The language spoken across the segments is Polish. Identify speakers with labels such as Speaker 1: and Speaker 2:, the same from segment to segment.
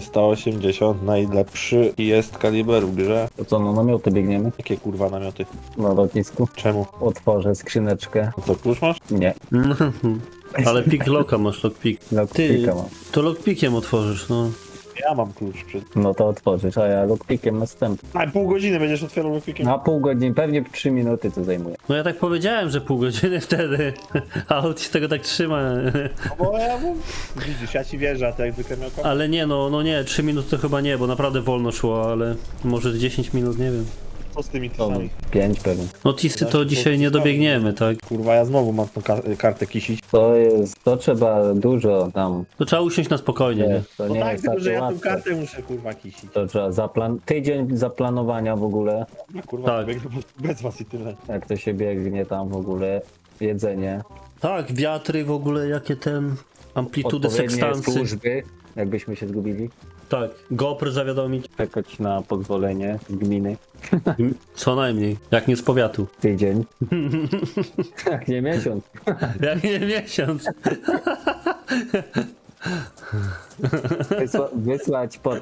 Speaker 1: 380 najlepszy jest kaliber w grze.
Speaker 2: To co, na namioty biegniemy?
Speaker 1: Jakie kurwa namioty?
Speaker 2: Na lotnisku.
Speaker 1: Czemu?
Speaker 2: Otworzę skrzyneczkę.
Speaker 1: Co, klucz masz?
Speaker 2: Nie,
Speaker 3: Ale pick locka masz, lockpick. Ty,
Speaker 2: lockpicka mam.
Speaker 3: to lockpickiem otworzysz, no.
Speaker 1: Ja mam klucz przed...
Speaker 2: No to otworzysz, a ja lockpickiem następny.
Speaker 1: A pół godziny będziesz otwierał lockpickiem?
Speaker 2: Na pół godziny, pewnie 3 minuty to zajmuje.
Speaker 3: No ja tak powiedziałem, że pół godziny wtedy, a on ci tego tak trzyma.
Speaker 1: No bo ja mu... Widzisz, ja ci wierzę, a ty jak zwykle miał kopę.
Speaker 3: Ale nie, no, no nie, 3 minuty to chyba nie, bo naprawdę wolno szło, ale może z 10 minut, nie wiem.
Speaker 1: Co z tymi tisami?
Speaker 2: 5 pewnie.
Speaker 3: No tisy to dzisiaj nie dobiegniemy, tak?
Speaker 1: Kurwa, ja znowu mam tą ka kartę kisić.
Speaker 2: To jest, to trzeba dużo tam.
Speaker 3: To trzeba usiąść na spokojnie, nie?
Speaker 2: Nie, to
Speaker 1: No
Speaker 2: nie
Speaker 1: tak,
Speaker 2: jest
Speaker 1: tylko że
Speaker 2: takie
Speaker 1: ja tą
Speaker 2: łatwe.
Speaker 1: kartę muszę kurwa kisić.
Speaker 2: To trzeba zaplan... tydzień zaplanowania w ogóle,
Speaker 1: No kurwa,
Speaker 3: Tak.
Speaker 1: biegnę bez was i tyle.
Speaker 2: jak to się biegnie tam w ogóle, jedzenie,
Speaker 3: Tak, wiatry w ogóle, jakie ten... Amplitudy
Speaker 2: odpowiednie
Speaker 3: sekstancy.
Speaker 2: służby, jakbyśmy się zgubili,
Speaker 3: Tak, GoPro zawiadomić.
Speaker 2: czekać na pozwolenie z gminy,
Speaker 3: Co najmniej, jak nie z powiatu.
Speaker 2: tydzień, jak nie miesiąc.
Speaker 3: Jak nie miesiąc.
Speaker 2: Wysła, wysłać poc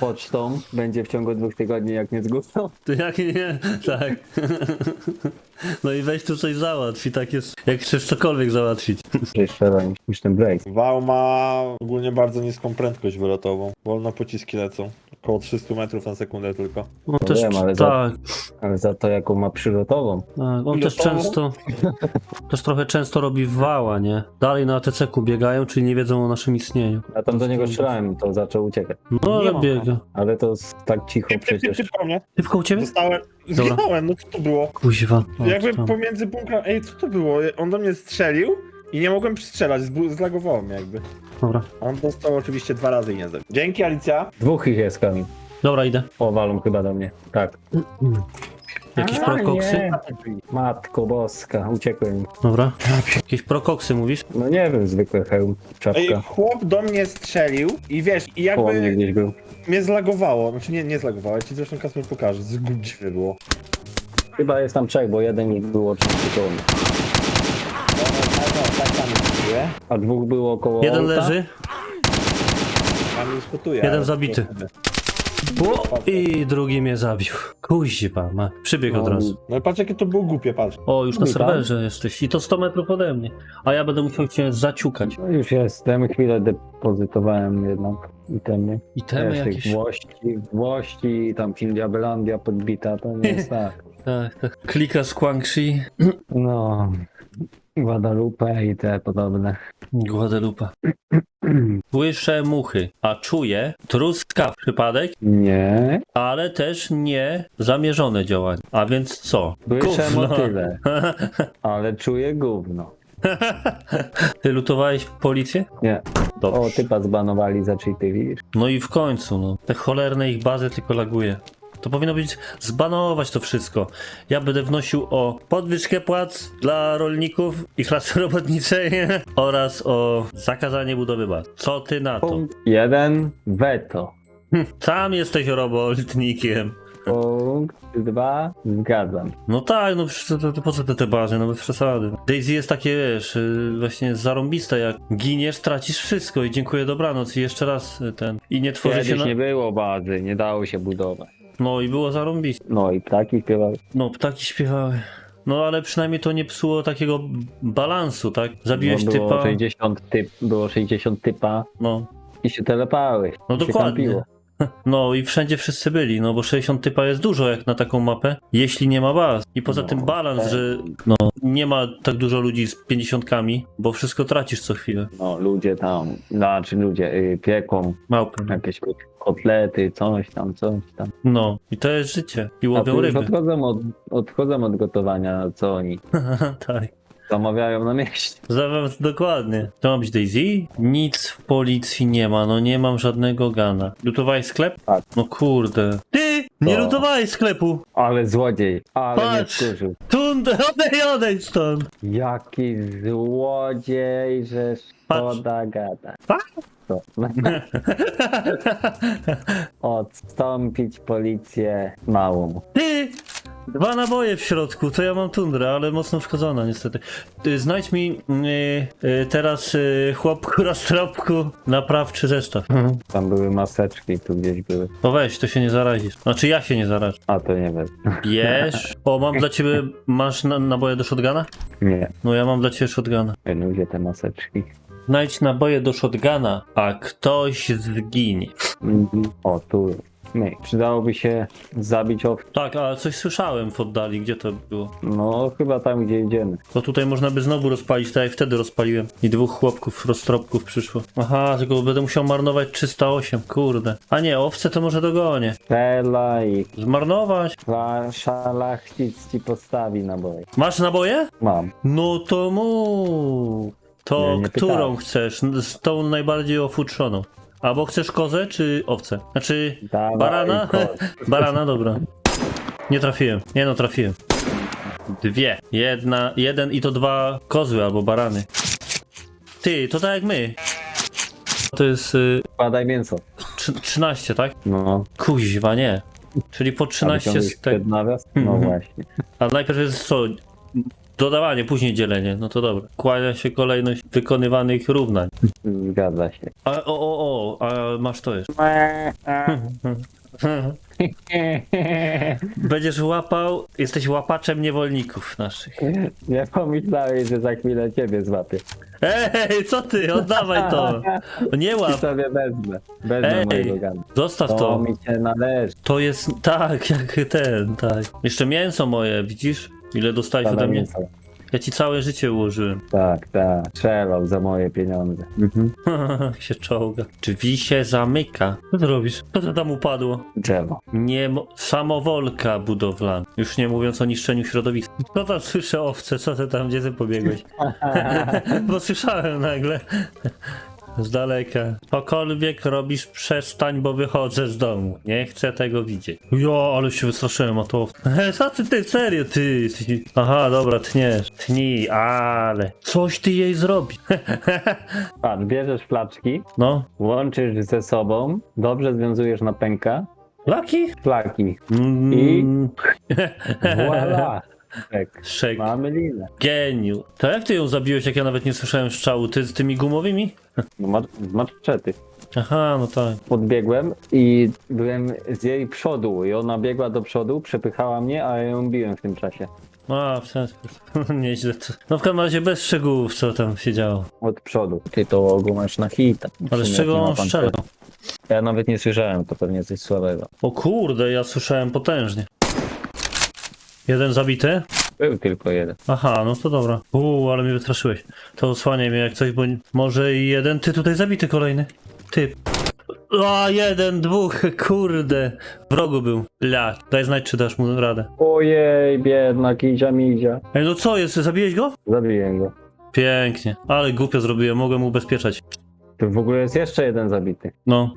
Speaker 2: pocztą będzie w ciągu dwóch tygodni, jak nie zgubią.
Speaker 3: To jak nie, tak. No i weź tu coś załatw i tak jest, jak chcesz cokolwiek załatwić.
Speaker 2: Jeszcze niż ten break.
Speaker 1: Wał ma ogólnie bardzo niską prędkość wylotową. Wolno pociski lecą. Około 300 metrów na sekundę tylko.
Speaker 3: No też,
Speaker 2: wiem, ale za-
Speaker 3: tak,
Speaker 2: Ale za to jaką ma przylotową.
Speaker 3: tak, on też często, też trochę często robi wała, nie? Dalej na ATC-ku biegają, czyli nie wiedzą o naszym istnieniu.
Speaker 2: Ja tam do niego strzelałem, to zaczął uciekać.
Speaker 3: No
Speaker 1: Nie
Speaker 3: ale
Speaker 1: ma.
Speaker 3: biega.
Speaker 2: Ale to s- tak cicho przecież.
Speaker 1: po mnie.
Speaker 3: Ty u ciebie?
Speaker 1: Zostałem. Zginąłem, no co to było?
Speaker 3: Kuźwa. O,
Speaker 1: Jakby
Speaker 3: tam.
Speaker 1: pomiędzy bunkrem... Ej, co to było? On do mnie strzelił i nie mogłem przystrzelać, zbu- zlagowało mnie jakby.
Speaker 3: Dobra.
Speaker 1: A On dostał oczywiście dwa razy i nie zabił. Dzięki Alicja.
Speaker 2: Dwóch ich jest Kamil.
Speaker 3: Dobra, idę.
Speaker 2: O, walą chyba do mnie. Tak.
Speaker 3: Jakieś
Speaker 2: A,
Speaker 3: prokoksy?
Speaker 2: nie. Matko boska, uciekłem.
Speaker 3: Dobra. Jakieś prokoksy mówisz?
Speaker 2: No nie wiem, zwykły hełm,
Speaker 1: Ej,
Speaker 2: czapka.
Speaker 1: chłop do mnie strzelił i wiesz, i
Speaker 2: Koło mnie
Speaker 1: jakby
Speaker 2: gdzieś był.
Speaker 1: mnie zlagowało. Znaczy nie, nie zlagowało, ja ci zresztą Kasper pokażę. Zgubię było.
Speaker 2: Chyba jest tam trzech, bo jeden ich było oczywiście koło mnie.
Speaker 1: Tak tam jest,
Speaker 2: A dwóch było koło
Speaker 3: Jeden
Speaker 2: auta.
Speaker 3: leży.
Speaker 1: Tam już.
Speaker 3: Jeden
Speaker 1: ale-
Speaker 3: zabity. O, I drugi mnie zabił. Kuźwa, ma. Przybiegł od
Speaker 2: No,
Speaker 3: razu.
Speaker 1: No i patrz jakie to było głupie, patrz.
Speaker 3: O, już na
Speaker 2: Witam.
Speaker 3: serwerze jesteś. I to 100 metrów ode mnie. A ja będę musiał cię zaciukać.
Speaker 2: No już jestem, chwilę depozytowałem jednak itemy.
Speaker 3: I temy
Speaker 2: Wiesz, tych
Speaker 3: jakieś.
Speaker 2: Włości, Włości, tam Finlandia, Belandia podbita, to nie jest tak.
Speaker 3: Tak, tak. Klika z Guangxi.
Speaker 2: No, Guadalupe i te podobne.
Speaker 3: Guadalupe. Słyszę muchy, a czuję truska przypadek,
Speaker 2: Nie,
Speaker 3: ale też nie zamierzone działanie. A więc co?
Speaker 2: słyszę
Speaker 3: Gówno.
Speaker 2: motyle, ale czuję gówno.
Speaker 3: Ty lutowałeś policję?
Speaker 2: Nie,
Speaker 3: Dobrze.
Speaker 2: o typa zbanowali za cheaty, widzisz?
Speaker 3: No i w końcu, no. Te cholerne ich bazy tylko laguje. To powinno być zbanować to wszystko. Ja będę wnosił o podwyżkę płac dla rolników i klasy robotniczej oraz o zakazanie budowy baz. Co ty na to?
Speaker 2: Punkt jeden, weto.
Speaker 3: Sam jesteś robotnikiem.
Speaker 2: Punkt dwa, zgadzam.
Speaker 3: No tak, no przecież to, to, to po co te, te bazy, no bez przesady. Daisy jest takie, wiesz, y, właśnie zarąbiste, jak giniesz, tracisz wszystko i dziękuję, dobranoc i jeszcze raz y, ten. I nie tworzy się
Speaker 2: Kiedyś
Speaker 3: na...
Speaker 2: nie było bazy, nie dało się budować.
Speaker 3: No i było zarąbiste.
Speaker 2: No i ptaki śpiewały.
Speaker 3: No, ptaki śpiewały. No ale przynajmniej to nie psuło takiego balansu, tak? Zabiłeś
Speaker 2: No, było
Speaker 3: typa.
Speaker 2: 60 typ, było 60 typa
Speaker 3: No,
Speaker 2: i się telepałeś.
Speaker 3: no
Speaker 2: się
Speaker 3: dokładnie.
Speaker 2: kampiło.
Speaker 3: No i wszędzie wszyscy byli, no bo 60 typa jest dużo jak na taką mapę, jeśli nie ma baz. I poza
Speaker 2: No,
Speaker 3: tym balans,
Speaker 2: tak.
Speaker 3: że no, nie ma tak dużo ludzi z 50, bo wszystko tracisz co chwilę.
Speaker 2: No ludzie tam, znaczy ludzie y, pieką
Speaker 3: Małpy.
Speaker 2: jakieś kot- kotlety, coś tam, coś tam.
Speaker 3: No, i to jest życie. I łowią ryby.
Speaker 2: odchodzą od, odchodzą od gotowania, co oni
Speaker 3: tak.
Speaker 2: Zamawiają na mieście.
Speaker 3: Zamawiam dokładnie. To ma być Daisy? Nic w policji nie ma, no nie mam żadnego gana. Lutowałeś sklep?
Speaker 2: Tak.
Speaker 3: No kurde. Ty! Nie
Speaker 2: To-
Speaker 3: lutowałeś sklepu!
Speaker 2: Ale złodziej, ale
Speaker 3: Patrz!
Speaker 2: wkurzył.
Speaker 3: Tund, odejdź, odejdź stąd!
Speaker 2: Jaki złodziej, że szkoda gada.
Speaker 3: Patrz.
Speaker 2: Co? Odstąpić policję małą.
Speaker 3: Ty! Dwa naboje w środku, to ja mam tundrę, ale mocno uszkodzona niestety. Znajdź mi y, y, teraz y, chłopku roztropku naprawczy zestaw.
Speaker 2: Tam były maseczki, tu gdzieś były.
Speaker 3: No weź, to się nie zarazisz. Znaczy ja się nie zarażę.
Speaker 2: A to nie wiem.
Speaker 3: Bierz. O, mam dla ciebie, masz na, naboje do shotguna?
Speaker 2: Nie.
Speaker 3: No ja mam dla ciebie shotguna.
Speaker 2: No gdzie te maseczki?
Speaker 3: Znajdź naboje do shotguna, a ktoś zginie.
Speaker 2: Mhm. O, tu. Nie. Przydałoby się zabić owce.
Speaker 3: Tak, ale coś słyszałem w oddali, gdzie to było?
Speaker 2: No, chyba tam, gdzie idziemy.
Speaker 3: To tutaj można by znowu rozpalić, tak jak wtedy rozpaliłem. I dwóch chłopków, roztropków przyszło. Aha, tylko będę musiał marnować 308, kurde. A nie, owce to może dogonię.
Speaker 2: Strzela i
Speaker 3: Zmarnować.
Speaker 2: szla- szlachcic ci postawi naboje.
Speaker 3: Masz naboje?
Speaker 2: Mam.
Speaker 3: No to mów. To
Speaker 2: Nie, nie
Speaker 3: którą
Speaker 2: pytałem.
Speaker 3: chcesz? Z tą najbardziej ofutrzoną. Albo chcesz kozę, czy owcę? Znaczy,
Speaker 2: Dawaj,
Speaker 3: barana?
Speaker 2: koz.
Speaker 3: barana, dobra. Nie trafiłem. Nie no, trafiłem. Dwie. Jedna, jeden i to dwa kozły albo barany. Ty, to tak jak my. To jest y,
Speaker 2: Badaj mięso.
Speaker 3: trzy- 13, tak?
Speaker 2: No.
Speaker 3: Kuźwa, nie. Czyli po
Speaker 2: A
Speaker 3: 13
Speaker 2: wyciągłeś
Speaker 3: z tego.
Speaker 2: przed nawias? No
Speaker 3: Mhm.
Speaker 2: właśnie.
Speaker 3: A najpierw jest co? Dodawanie, później dzielenie. No to dobra. Kłania się kolejność wykonywanych równań.
Speaker 2: Zgadza się.
Speaker 3: A, o, o, o, a masz to jeszcze. Będziesz łapał, jesteś łapaczem niewolników naszych.
Speaker 2: Nie pomyślałeś, że za chwilę ciebie złapię.
Speaker 3: Ej, co ty? Oddawaj to. Nie
Speaker 2: I
Speaker 3: łap.
Speaker 2: sobie wezmę. Wezmę
Speaker 3: Ej,
Speaker 2: mojego gana.
Speaker 3: Zostaw
Speaker 2: To
Speaker 3: to.
Speaker 2: mi się należy.
Speaker 3: To jest tak, jak ten, tak. Jeszcze mięso moje, widzisz? Ile dostałeś ode mnie? Ja ci całe życie ułożyłem.
Speaker 2: Tak, tak. Strzelał za moje pieniądze. Mhm.
Speaker 3: się czołga. Drzwi się zamyka. Co ty robisz? Co to tam upadło?
Speaker 2: Drzewo.
Speaker 3: Nie mo- samowolka budowlana. Już nie mówiąc o niszczeniu środowiska. Co tam słyszę owce? Co ty tam, gdzie ty pobiegłeś? Bo słyszałem nagle. Z daleka. Cokolwiek robisz, przestań, bo wychodzę z domu. Nie chcę tego widzieć. Jo, ale się wystraszyłem o to. Co ty, ty, serio, ty? ty. Aha, dobra, tniesz. Tnij, ale. Coś ty jej zrobi.
Speaker 2: Patrz, bierzesz flaczki,
Speaker 3: No.
Speaker 2: łączysz ze sobą, dobrze związujesz na pęka,
Speaker 3: Laki?
Speaker 2: flaki.
Speaker 3: Mm.
Speaker 2: Voila! Tak.
Speaker 3: Shake.
Speaker 2: Mamy linę.
Speaker 3: Geniu. To jak ty ją zabiłeś, jak ja nawet nie słyszałem strzału? Ty z tymi gumowymi?
Speaker 2: No, ma- z maczety.
Speaker 3: Aha, no tak.
Speaker 2: Podbiegłem i byłem z jej przodu i ona biegła do przodu, przepychała mnie, a ja ją biłem w tym czasie.
Speaker 3: A, w ten sposób. Nieźle to. No w każdym razie bez szczegółów, co tam się działo.
Speaker 2: Od przodu. Ty to ogół masz na hita. W
Speaker 3: Ale z
Speaker 2: sumie
Speaker 3: czego
Speaker 2: jak nie ma
Speaker 3: on
Speaker 2: pan
Speaker 3: strzelał?
Speaker 2: Ja nawet nie słyszałem, to pewnie coś słabego.
Speaker 3: O kurde, ja słyszałem potężnie. Jeden zabity?
Speaker 2: Był tylko jeden.
Speaker 3: Aha, no to dobra. Uuu, ale mnie wystraszyłeś. To osłaniaj mnie jak coś, bo może i jeden, ty tutaj zabity kolejny. Ty. A, jeden, dwóch, kurde. W rogu był. Ля, daj znać, czy dasz mu radę.
Speaker 2: Ojej, biedna kidzia midzia.
Speaker 3: Ej, no co jest, zabiłeś go?
Speaker 2: Zabiłem go.
Speaker 3: Pięknie. Ale głupio zrobiłem, mogłem ubezpieczać.
Speaker 2: Tu w ogóle jest jeszcze jeden zabity.
Speaker 3: No.